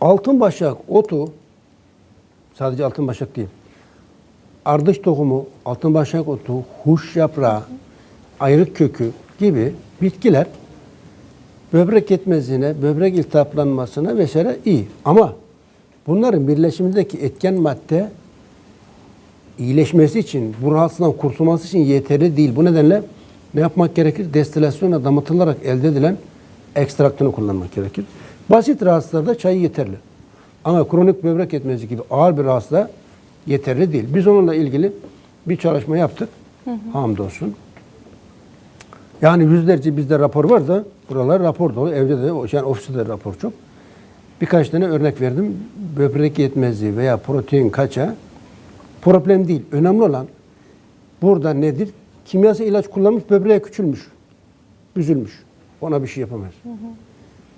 Altın başak otu sadece altın başak değil. Ardıç tohumu, altın başak otu, huş yaprağı, ayrık kökü gibi bitkiler böbrek yetmezliğine, böbrek iltihaplanmasına vesaire iyi. Ama bunların birleşimindeki etken madde iyileşmesi için, bu rahatsızlıktan kurtulması için yeterli değil. Bu nedenle ne yapmak gerekir? Destilasyonla damıtılarak elde edilen ekstraktını kullanmak gerekir. Basit rahatsızlarda çay yeterli. Ama kronik böbrek yetmezliği gibi ağır bir rahatsızlığa yeterli değil. Biz onunla ilgili bir çalışma yaptık. Hamdolsun. Yani yüzlerce bizde rapor var da buralar rapor dolu. Evde de yani ofiste de rapor çok. Birkaç tane örnek verdim. Böbrek yetmezliği veya protein kaça problem değil. Önemli olan burada nedir? Kimyasal ilaç kullanmış, böbreğe küçülmüş. Üzülmüş. Ona bir şey yapamaz.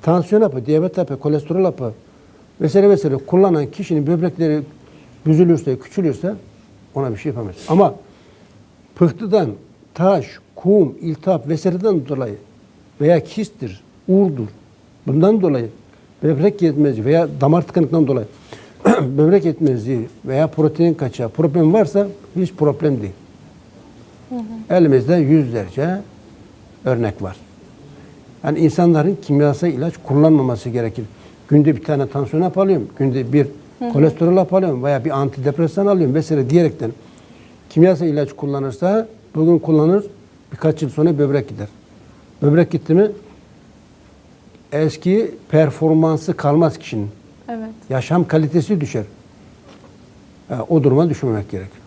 Tansiyon hapı, diyabet hapı, kolesterol hapı vesaire vesaire kullanan kişinin böbrekleri büzülürse, küçülürse ona bir şey yapamaz. Ama pıhtıdan, taş, kum, iltihap vesaireden dolayı veya kisttir, uğurdur. Bundan dolayı böbrek yetmezliği veya damar tıkanıklığından dolayı böbrek yetmezliği veya protein kaçağı problem varsa hiç problem değil. Elimizde yüzlerce örnek var. Yani insanların kimyasal ilaç kullanmaması gerekir. Günde bir tane tansiyon hap alıyorum, günde bir kolesterol hap alıyorum veya bir antidepresan alıyorum vesaire diyerekten kimyasal ilaç kullanırsa bugün kullanır, birkaç yıl sonra böbrek gider. Böbrek gitti mi eski performansı kalmaz kişinin. Evet. Yaşam kalitesi düşer. Ha, o duruma düşmemek gerekir.